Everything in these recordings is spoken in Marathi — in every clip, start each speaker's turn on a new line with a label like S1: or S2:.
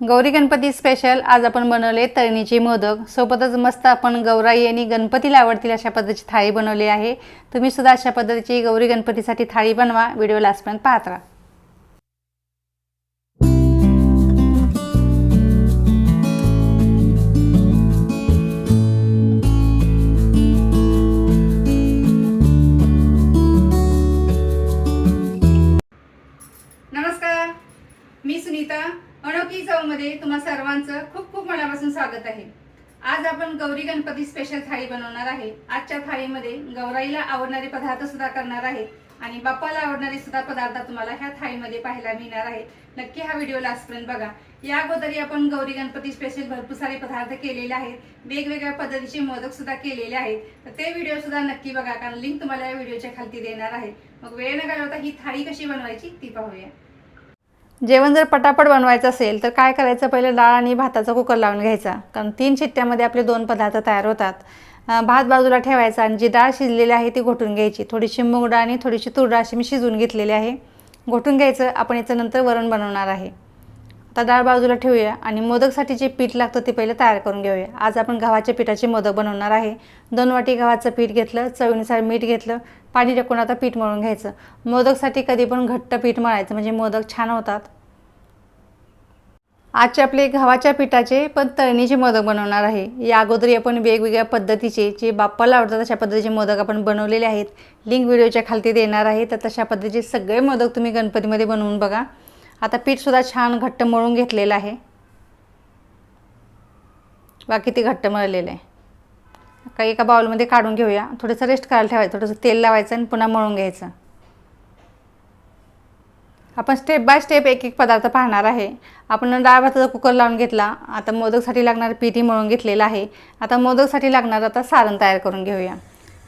S1: गौरी गणपती स्पेशल आज आपण बनवले तळणीचे मोदक. सोबतच मस्त आपण गौराई आणि गणपतीला आवडतील अशा पद्धतीची थाळी बनवली आहे. तुम्ही सुद्धा अशा पद्धतीची गौरी गणपतीसाठी थाळी बनवा. व्हिडिओ लास्टपर्यंत पाहत राहा. मध्ये तुम्हा सर्वांचं खूप खूप मनापासून स्वागत आहे. आज आपण गौरी गणपती स्पेशल थाळी बनवणार आहे. आजच्या थाळीमध्ये गौराईला आवडणारे पदार्थ सुद्धा करणार आहे आणि बाप्पाला आवडणारे सुद्धा पदार्थ तुम्हाला ह्या थाळीमध्ये पाहायला मिळणार आहे. नक्की हा व्हिडिओ लास्टपर्यंत बघा. या अगोदरी आपण गौरी गणपती स्पेशल भरपूर सारे पदार्थ केलेले आहेत. वेगवेगळ्या पद्धतीचे मोदक सुद्धा केलेले आहेत. तर ते व्हिडिओ सुद्धा नक्की बघा कारण लिंक तुम्हाला या व्हिडिओच्या खालती देणार आहे. मग वेळ न घालवता ही थाळी कशी बनवायची ती पाहूया. जेवण जर पटापट बनवायचं असेल तर काय करायचं? पहिलं डाळ आणि भाताचा कुकर लावून घ्यायचा. कारण तीन शिट्ट्यामध्ये आपले दोन पदार्थ तयार होतात. भात बाजूला ठेवायचा आणि जी डाळ शिजलेली आहे ती घोटून घ्यायची. थोडीशी मूग डाळ आणि थोडीशी तूर डाळ अशी मी शिजवून घेतलेली आहे. घोटून घ्यायचं. आपण याचं नंतर वरण बनवणार आहे. आता डाळ बाजूला ठेवूया आणि मोदकसाठी जे पीठ लागतं ते पहिलं तयार करून घेऊया. आज आपण गव्हाच्या पिठाचे मोदक बनवणार आहे. दोन वाटी गव्हाचं पीठ घेतलं. चवीनुसार मीठ घेतलं. पाणी टाकून आता पीठ मळून घ्यायचं? मोदकसाठी कधी पण घट्ट पीठ मळायचं म्हणजे मोदक छान होतात. आजचे आपले गव्हाच्या पिठाचे पण तळणीचे मोदक बनवणार आहे. या अगोदरी आपण वेगवेगळ्या पद्धतीचे जे बाप्पाला आवडतात तशा पद्धतीचे मोदक आपण बनवलेले आहेत. लिंक व्हिडिओच्या खालती देणार आहे तर तशा पद्धतीचे सगळे मोदक तुम्ही गणपतीमध्ये बनवून बघा. आता पीठसुद्धा छान घट्ट मळून घेतलेलं आहे. बाकी ते घट्ट मळलेलं आहे. काही एका बाउलमध्ये काढून घेऊया. थोडंसं रेस्ट करायला ठेवायचं. थोडंसं तेल लावायचं आणि पुन्हा मळून घ्यायचं. आपण स्टेप बाय स्टेप एक एक पदार्थ पाहणार आहे. आपण डाळ भाताचा कुकर लावून घेतला. आता मोदकसाठी लागणारं पिठी मळून घेतलेलं आहे. आता मोदकसाठी लागणार आता सारण तयार करून घेऊया.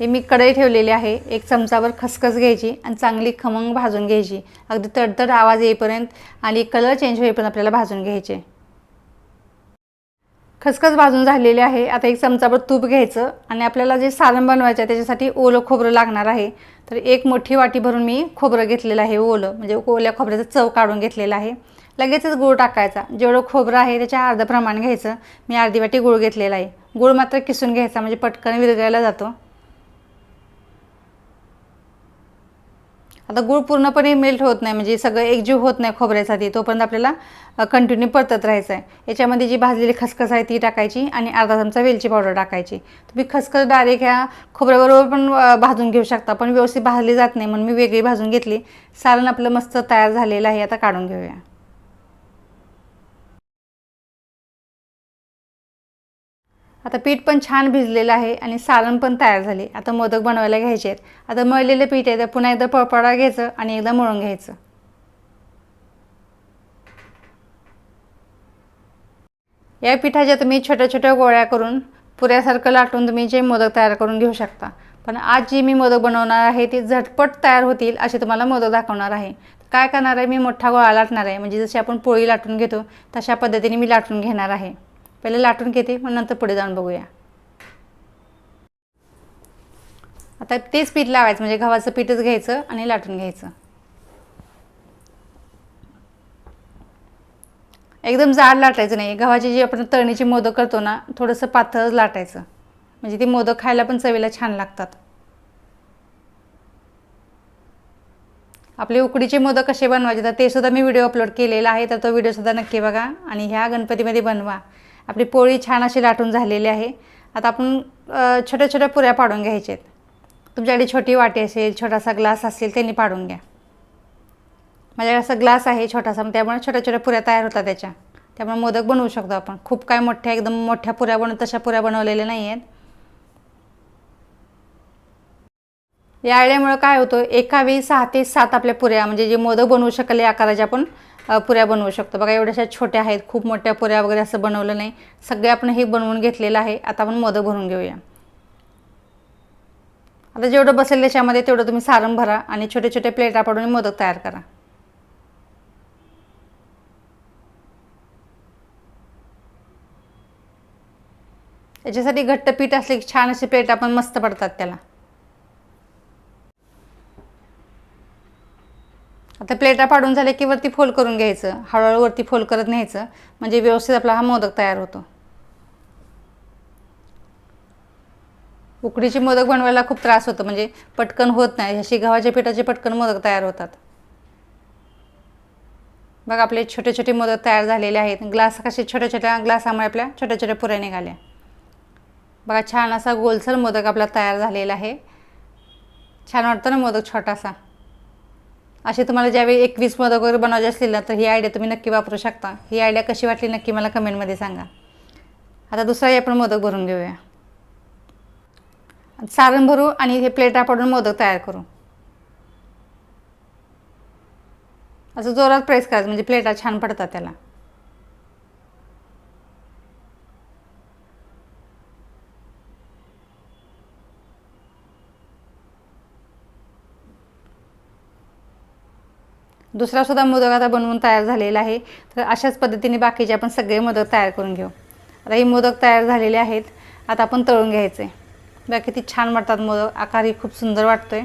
S1: हे मी कढई ठेवलेली आहे. एक चमचावर खसखस घ्यायची आणि चांगली खमंग भाजून घ्यायची. अगदी तडतड आवाज येईपर्यंत आणि कलर चेंज होईपर्यंत आपल्याला भाजून घ्यायचे. खसखस भाजून झालेली आहे. आता एक चमचाभर तूप घ्यायचं आणि आपल्याला जे सारण बनवायचं आहे त्याच्यासाठी ओलं खोबरं लागणार आहे. तर एक मोठी वाटी भरून मी खोबरं घेतलेलं आहे ओलं. म्हणजे ओल्या खोबऱ्याचं चव काढून घेतलेलं आहे. लगेचच गूळ टाकायचा. जेवढं खोबरं आहे त्याच्या अर्ध प्रमाण घ्यायचं. मी अर्धी वाटी गूळ घेतलेला आहे. गूळ मात्र किसून घ्यायचा. म्हणजे पटकन विरघळायला जातो. आता गूळ पूर्णपणे मेल्ट होत नाही म्हणजे सगळं एकजीव होत नाही खोबऱ्यासाठी तोपर्यंत आपल्याला कंटिन्यू परतत राहायचं आहे याच्यामध्ये जी भाजलेली खसखस आहे ती टाकायची आणि अर्धा चमचा वेलची पावडर टाकायची. तुम्ही खसखस डायरेक्ट ह्या खोबऱ्याबरोबर पण भाजून घेऊ शकता पण व्यवस्थित भाजली जात नाही म्हणून मी वेगळी भाजून घेतली. सारण आपलं मस्त तयार झालेलं आहे आता काढून घेऊया. आता पीठ पण छान भिजलेलं आहे आणि सारण पण तयार झाले. आता मोदक बनवायला घ्यायचे आहेत. आता मळलेलं पीठ आहे तर पुन्हा एकदा पळपळा घ्यायचं आणि एकदा मळून घ्यायचं. या पिठाच्या तुम्ही छोट्या छोट्या गोळ्या करून पुऱ्यासारखं लाटून तुम्ही जे मोदक तयार करून घेऊ शकता. पण आज जी मी मोदक बनवणार आहे ती झटपट तयार होतील असे तुम्हाला मोदक दाखवणार आहे. काय करणार आहे मी मोठा गोळा लाटणार आहे. म्हणजे जशी आपण पोळी लाटून घेतो तशा पद्धतीने मी लाटून घेणार आहे. पहिले लाटून घेते मग नंतर पुढे जाऊन बघूया. आता तेच पीठ लावायचं म्हणजे गव्हाचं पीठच घ्यायचं आणि लाटून घ्यायचं. एकदम जाड लाटायचं नाही. गव्हाची जी आपण तळणीची मोदक करतो ना थोडंसं पातळच लाटायचं. म्हणजे ती मोदक खायला पण चवीला छान लागतात. आपले उकडीचे मोदक कसे बनवायचे तर ते सुद्धा मी व्हिडिओ अपलोड केलेला आहे तर तो व्हिडिओसुद्धा नक्की बघा आणि ह्या गणपतीमध्ये बनवा. आपली पोळी छान अशी लाटून झालेली आहे. आता आपण छोट्या छोट्या पुऱ्या पाडून घ्यायच्या आहेत तुमच्याकडे छोटी वाटी असेल छोटासा ग्लास असेल त्यांनी पाडून घ्या. माझ्याकडे असा ग्लास आहे छोटासा मग त्यामुळे छोट्या छोट्या पुऱ्या तयार होतात त्याच्या. त्यामुळे मोदक बनवू शकतो आपण. खूप काय मोठ्या एकदम मोठ्या पुऱ्या बनवून तशा पुऱ्या बनवलेल्या नाही आहेत या आळ्यामुळं काय होतं एका वेळी सहा ते सात आपल्या पुऱ्या म्हणजे जे मोदक बनवू शकले आकाराच्या आपण पुऱ्या बनवू शकतो. बघा एवढ्याशा छोट्या आहेत खूप मोठ्या पुऱ्या वगैरे असं बनवलं नाही. सगळे आपण हे बनवून घेतलेलं आहे. आता आपण मोदक भरून घेऊया. आता जेवढं बसेल त्याच्यामध्ये तेवढं तुम्ही सारण भरा आणि छोटे छोटे प्लेटा पाडून मोदक तयार करा. याच्यासाठी घट्ट पीठ असले की छान असे प्लेट आपण मस्त पडतात त्याला. आता प्लेटा पाडून झाले की वरती फोल्ड करून घ्यायचं. हळूहळू वरती फोल्ड करत न्यायचं. म्हणजे व्यवस्थित आपला हा मोदक तयार होतो. उकडीचे मोदक बनवायला खूप त्रास होतो. म्हणजे पटकन होत नाही. अशी गव्हाच्या पिठाचे पटकन मोदक तयार होतात. बघा आपले छोटे छोटे मोदक तयार झालेले आहेत. ग्लास कसे छोट्या छोट्या ग्लासामुळे आपल्या छोट्या छोट्या पुऱ्या निघाल्या. बघा छान असा गोलसर मोदक आपला तयार झालेला आहे. छान वाटतं ना मोदक छोटासा? असे तुम्हाला ज्यावेळी एकवीस मोदक वगैरे बनवायचे असतील ना तर ही आयडिया तुम्ही नक्की वापरू शकता. ही आयडिया कशी वाटली नक्की मला कमेंटमध्ये सांगा. आता दुसराही आपण मोदक भरून घेऊया. सारण भरू आणि हे प्लेटा पडून मोदक तयार करू. असं जोरात प्रेस करायचं म्हणजे प्लेटा छान पडतात त्याला. दुसरासुद्धा मोदक आता बनवून तयार झालेला आहे. तर अशाच पद्धतीने बाकीचे आपण सगळे मोदक तयार करून घेऊ. आता हे मोदक तयार झालेले आहेत. आता आपण तळून घ्यायचे. बघा किती छान वाटतात मोदक. आकारही खूप सुंदर वाटतोय.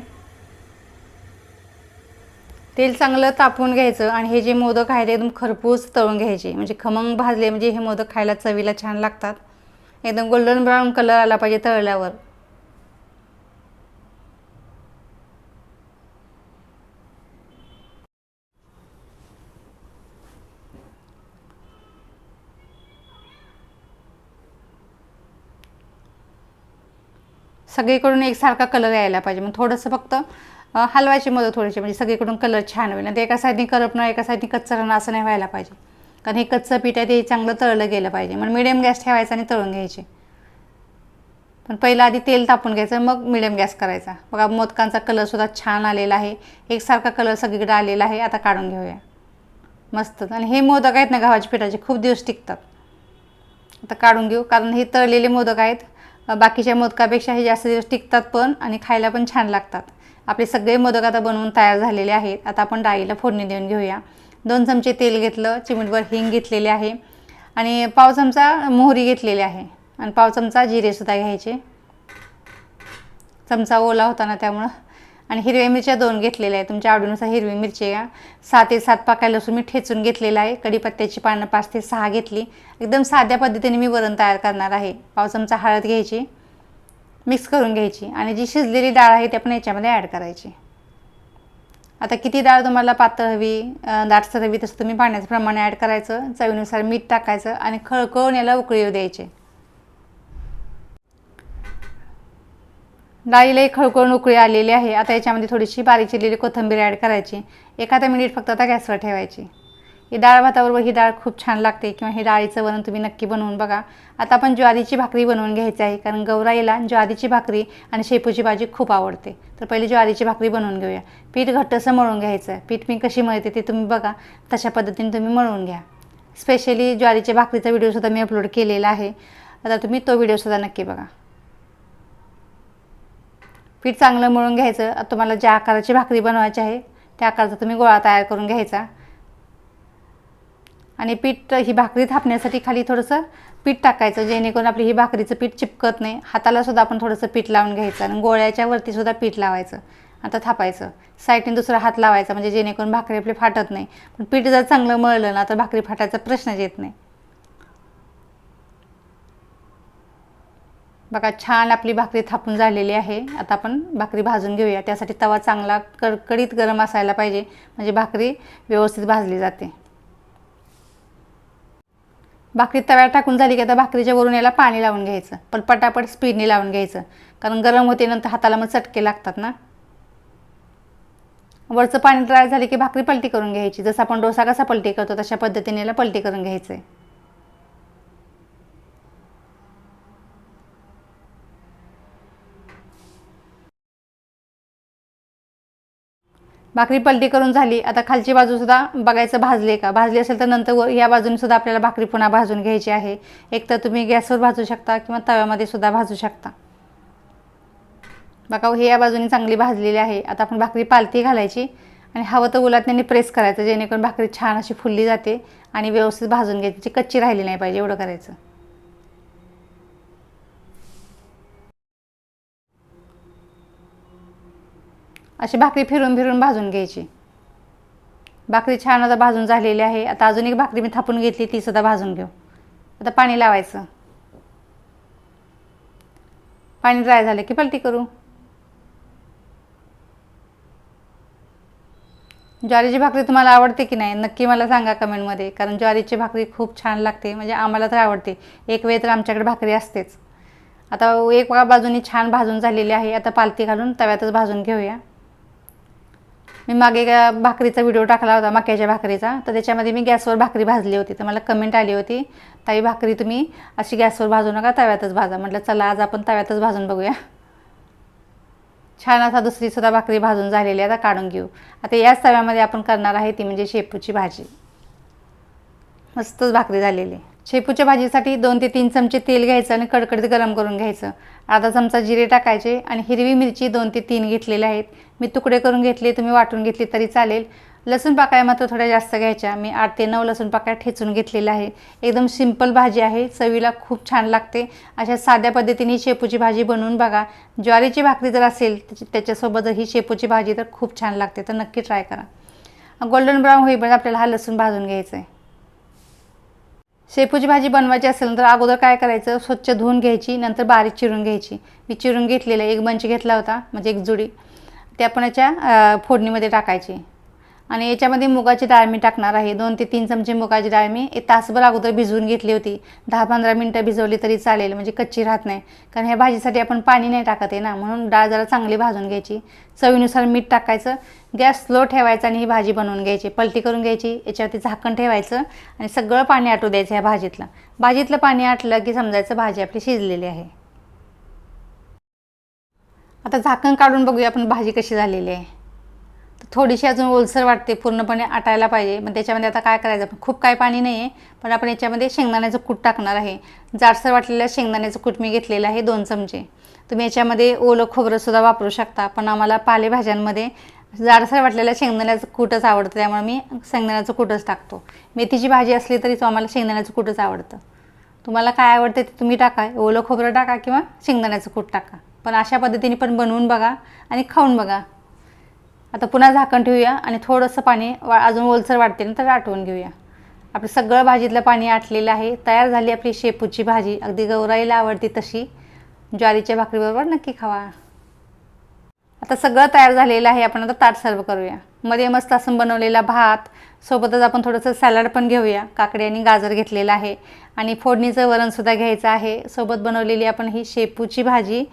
S1: तेल चांगलं तापवून घ्यायचं आणि हे जे मोदक आहे ते एकदम खरपूस तळून घ्यायचे. म्हणजे खमंग भाजले म्हणजे हे मोदक खायला चवीला छान लागतात. एकदम गोल्डन ब्राऊन कलर आला पाहिजे तळल्यावर. सगळीकडून एकसारखा कलर यायला पाहिजे. मग थोडंसं फक्त हलवायची मदत थोडीशी म्हणजे सगळीकडून कलर छान होईल. आणि ते एका साईडनी करपणं एका साईडनी कच्चं राहणं असं नाही व्हायला पाहिजे. कारण हे कच्चं पीठ आहे ते चांगलं तळलं गेलं पाहिजे. मग मिडियम गॅस ठेवायचा आणि तळून घ्यायचे. पण पहिलं आधी तेल तापून घ्यायचं मग मिडियम गॅस करायचा. बघा मोदकांचा कलरसुद्धा छान आलेला आहे. एकसारखा कलर सगळीकडे आलेला आहे. आता काढून घेऊया. मस्त. आणि हे मोदक आहेत ना गव्हाच्या पिठाचे खूप दिवस टिकतात. आता काढून घेऊ. कारण हे तळलेले मोदक आहेत. बाकीच्या मोदकापेक्षा हे जास्त दिवस टिकतात पण आणि खायला पण छान लागतात. आपले सगळे मोदक आता बनवून तयार झालेले आहेत. आता आपण डाळीला फोडणी देऊन घेऊया. दोन चमचे तेल घेतलं चिमटभर हिंग घेतलेले आहे आणि पाव चमचा मोहरी घेतलेली आहे. आणि पाव चमचा जिरेसुद्धा घ्यायचे. चमचा ओला होता ना त्यामुळं आणि हिरव्या मिरच्या दोन घेतलेल्या आहे. तुमच्या आवडीनुसार हिरवी मिरची घ्या सहा ते सात पाकायला लसूण मी ठेचून घेतलेला आहे. कढीपत्त्याची पानं पाच ते सहा घेतली. एकदम साध्या पद्धतीने मी वरण तयार करणार आहे. पाव चमचा हळद घ्यायची. मिक्स करून घ्यायची. आणि जी शिजलेली डाळ आहे ती आपण याच्यामध्ये ॲड करायची. आता किती डाळ तुम्हाला पातळ हवी दाटसर हवी तसं तुम्ही पाण्याचं प्रमाण ॲड करायचं. चवीनुसार मीठ टाकायचं आणि खळकळून याला उकळी येऊ द्यायची. डाळीलाही खळखळून उकळी आलेली आहे. आता याच्यामध्ये थोडीशी बारीक चिरलेली कोथिंबीर ॲड करायची. एखादा मिनिट फक्त आता गॅसवर ठेवायची. ही डाळ भाताबरोबर ही डाळ खूप छान लागते किंवा हे डाळीचं वरण तुम्ही नक्की बनवून बघा. आता आपण ज्वारीची भाकरी बनवून घ्यायची आहे कारण गौराईला ज्वारीची भाकरी आणि शेपूची भाजी खूप आवडते. तर पहिली ज्वारीची भाकरी बनवून घेऊया. पीठ घट्टसं मळून घ्यायचं. पीठ मी कशी मळते ते तुम्ही बघा. तशा पद्धतीने तुम्ही मळून घ्या. स्पेशली ज्वारीच्या भाकरीचा व्हिडिओसुद्धा मी अपलोड केलेला आहे. आता तुम्ही तो व्हिडिओसुद्धा नक्की बघा. पीठ चांगलं मळून घ्यायचं. तुम्हाला ज्या आकाराची भाकरी बनवायची आहे त्या आकाराचा तुम्ही गोळा तयार करून घ्यायचा. आणि पीठ ही भाकरी थापण्यासाठी खाली थोडंसं पीठ टाकायचं जेणेकरून आपली ही भाकरीचं पीठ चिपकत नाही. हातालासुद्धा आपण थोडंसं पीठ लावून घ्यायचं आणि गोळ्याच्या वरतीसुद्धा पीठ लावायचं. आता थापायचं. साईडने दुसरा हात लावायचा म्हणजे जेणेकरून भाकरी आपली फाटत नाही. पण पीठ जर चांगलं मळलं ना तर भाकरी फाटायचा प्रश्नच येत नाही. बघा छान आपली भाकरी थापून झालेली आहे. आता आपण भाकरी भाजून घेऊया. त्यासाठी तवा चांगला कडकडीत गरम असायला पाहिजे. म्हणजे भाकरी व्यवस्थित भाजली जाते. भाकरी तव्यात टाकून झाली की आता भाकरीच्या वरून याला पाणी लावून घ्यायचं. पण पटापट स्पीडने लावून घ्यायचं. कारण गरम होते नंतर हाताला मग चटके लागतात ना. वरचं पाणी ड्राय झाले की भाकरी पलटी करून घ्यायची. जसं आपण डोसा कसा पलटी करतो तशा पद्धतीने याला पलटी करून घ्यायचं आहे भाकरी पलटी करून झाली. आता खालची बाजू सुद्धा बघायचं भाजले का? भाजली असेल तर नंतर व या बाजूने सुद्धा आपल्याला भाकरी पुन्हा भाजून घ्यायची आहे. एक तर तुम्ही गॅसवर भाजू शकता किंवा तव्यामध्ये सुद्धा भाजू शकता. बघा हे या बाजूने चांगली भाजलेली आहे. आता आपण भाकरी पालती घालायची आणि हवं तर उलाटण्याने प्रेस करायचं जेणेकरून भाकरी छान अशी फुलली जाते आणि व्यवस्थित भाजून घ्यायची. कच्ची राहिली नाही पाहिजे एवढं करायचं. अशी भाकरी फिरून फिरून भाजून घ्यायची. भाकरी छान आता भाजून झालेली आहे. आता अजून एक भाकरी मी थापून घेतली ती सुद्धा भाजून घेऊ. आता पाणी लावायचं. पाणी ड्राय झालं की पलटी करू. ज्वारीची भाकरी तुम्हाला आवडते की नाही नक्की मला सांगा कमेंटमध्ये. कारण ज्वारीची भाकरी खूप छान लागते. म्हणजे आम्हाला तर आवडते. एक वेळ तर आमच्याकडे भाकरी असतेच. आता एक बाजूनी छान भाजून झालेली आहे. आता पालती घालून तव्यातच भाजून घेऊया. मी मागे भाकरीचा व्हिडिओ टाकला होता मक्याच्या भाकरीचा. तर त्याच्यामध्ये मी गॅसवर भाकरी भाजली होती. तर मला कमेंट आली होती ताई भाकरी तुम्ही अशी गॅसवर भाजू नका तव्यातच भाजा. म्हटलं चला आज आपण तव्यातच भाजून बघूया. छान असा दुसरीसुद्धा भाकरी भाजून झालेली आहे. आता काढून घेऊ. आता याच तव्यामध्ये आपण करणार आहे ती म्हणजे शेपूची भाजी. मस्तच भाकरी झालेली. आहे शेपूच्या भाजीसाठी दोन ते तीन चमचे तेल घ्यायचं आणि कडकडीत गरम करून घ्यायचं. अर्धा चमचा जिरे टाकायचे आणि हिरवी मिरची दोन ते तीन घेतलेले आहेत. मी तुकडे करून घेतले तुम्ही वाटून घेतली तरी चालेल. लसूण पाकळ्या मात्र थोड्या जास्त घ्यायच्या. मी आठ ते नऊ लसूण पाकळ्या ठेचून घेतलेल्या आहे एकदम सिंपल भाजी आहे. चवीला खूप छान लागते. अशा साध्या पद्धतीने शेपूची भाजी बनवून बघा. ज्वारीची भाकरी जर असेल त्याच्यासोबत जर ही शेपूची भाजी तर खूप छान लागते. तर नक्की ट्राय करा. गोल्डन ब्राऊन होईपर्यंत आपल्याला हा लसूण भाजून घ्यायचा आहे शेपूची भाजी बनवायची असेल तर अगोदर काय करायचं? स्वच्छ धुवून घ्यायची नंतर बारीक चिरून घ्यायची. मी चिरून घेतलेलं एक बंच घेतला होता म्हणजे एक जुडी. ते आपण याच्या फोडणीमध्ये टाकायची. आणि याच्यामध्ये मुगाची डाळ मी टाकणार आहे. दोन ते तीन चमचे मुगाची डाळ मी एक तासभर अगोदर भिजवून घेतली होती. दहा पंधरा मिनटं भिजवली तरी चालेल म्हणजे कच्ची राहत नाही. कारण ह्या भाजीसाठी आपण पाणी नाही टाकत आहे ना म्हणून डाळ जरा चांगली भाजून घ्यायची. चवीनुसार मीठ टाकायचं गॅस स्लो ठेवायचा आणि ही भाजी बनवून घ्यायची. पलटी करून घ्यायची याच्यावरती झाकण ठेवायचं आणि सगळं पाणी आटू द्यायचं ह्या भाजीतलं. भाजीतलं पाणी आटलं की समजायचं भाजी आपली शिजलेली आहे. आता झाकण काढून बघूया आपण भाजी कशी झालेली आहे. थोडीशी अजून ओलसर वाटते पूर्णपणे आटायला पाहिजे. मग त्याच्यामध्ये आता काय करायचं? खूप काय पाणी नाही आहे पण आपण याच्यामध्ये शेंगदाण्याचं कूट टाकणार आहे. जाडसर वाटलेलं शेंगदाण्याचं कूट मी घेतलेलं आहे दोन चमचे. तुम्ही याच्यामध्ये ओलं खोबरंसुद्धा वापरू शकता पण आम्हाला पालेभाज्यांमध्ये जाडसर वाटलेलं शेंगदाण्याचं कूटच आवडतं त्यामुळे मी शेंगदाण्याचं कूटच टाकतो. मेथीची भाजी असली तरी तो आम्हाला शेंगदाण्याचं कूटच आवडतं. तुम्हाला काय आवडते ते तुम्ही टाका. ओलं खोबरं टाका किंवा शेंगदाण्याचं कूट टाका. पण अशा पद्धतीने पण बनवून बघा आणि खाऊन बघा. आता पुन्हा झाकण ठेवूया आणि थोडंसं पाणी वा अजून ओलसर वाटते ना तर आटवून घेऊया. आपलं सगळं भाजीतलं पाणी आटलेलं आहे. तयार झाली आपली शेपूची भाजी. अगदी गौराईला आवडती तशी. ज्वारीच्या भाकरीबरोबर नक्की खावा. आता सगळं तयार झालेलं आहे. आपण आता ताट सर्व करूया. मध्ये मस्त असं बनवलेला भात. सोबतच आपण थोडंसं सॅलड पण घेऊया. काकडी आणि गाजर घेतलेलं आहे. आणि फोडणीचं वरणसुद्धा घ्यायचं आहे. सोबत बनवलेली आपण ही शेपूची भाजी.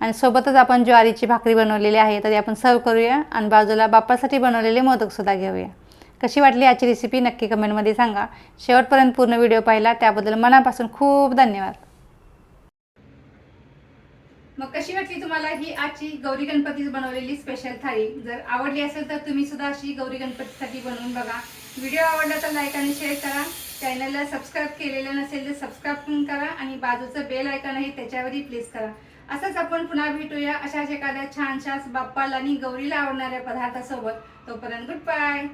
S1: आणि सोबतच आपण ज्वारीची भाकरी बनवलेली आहे तरी आपण सर्व करूया आणि बाजूला बाप्पासाठी बनवलेले मोदकसुद्धा घेऊया. कशी वाटली याची रेसिपी नक्की कमेंटमध्ये सांगा. शेवटपर्यंत पूर्ण व्हिडिओ पाहिला त्याबद्दल मनापासून खूप धन्यवाद. मग कशी वाटली तुम्हाला ही आजची गौरी गणपती बनवलेली स्पेशल थाळी? जर आवडली असेल तर तुम्ही सुद्धा अशी गौरी गणपतीसाठी बनवून बघा. व्हिडिओ आवडला तर लाईक आणि शेअर करा. चॅनलला सबस्क्राईब केलेलं नसेल तर सबस्क्राईब करा आणि बाजूचं बेल आयकॉन आहे त्याच्यावरही प्लेस करा. असंच आपण पुन्हा भेटूया. अशाच एखाद्या छानशाच बाप्पाला आणि गौरीला आवडणाऱ्या पदार्थासोबत. तोपर्यंत गुड बाय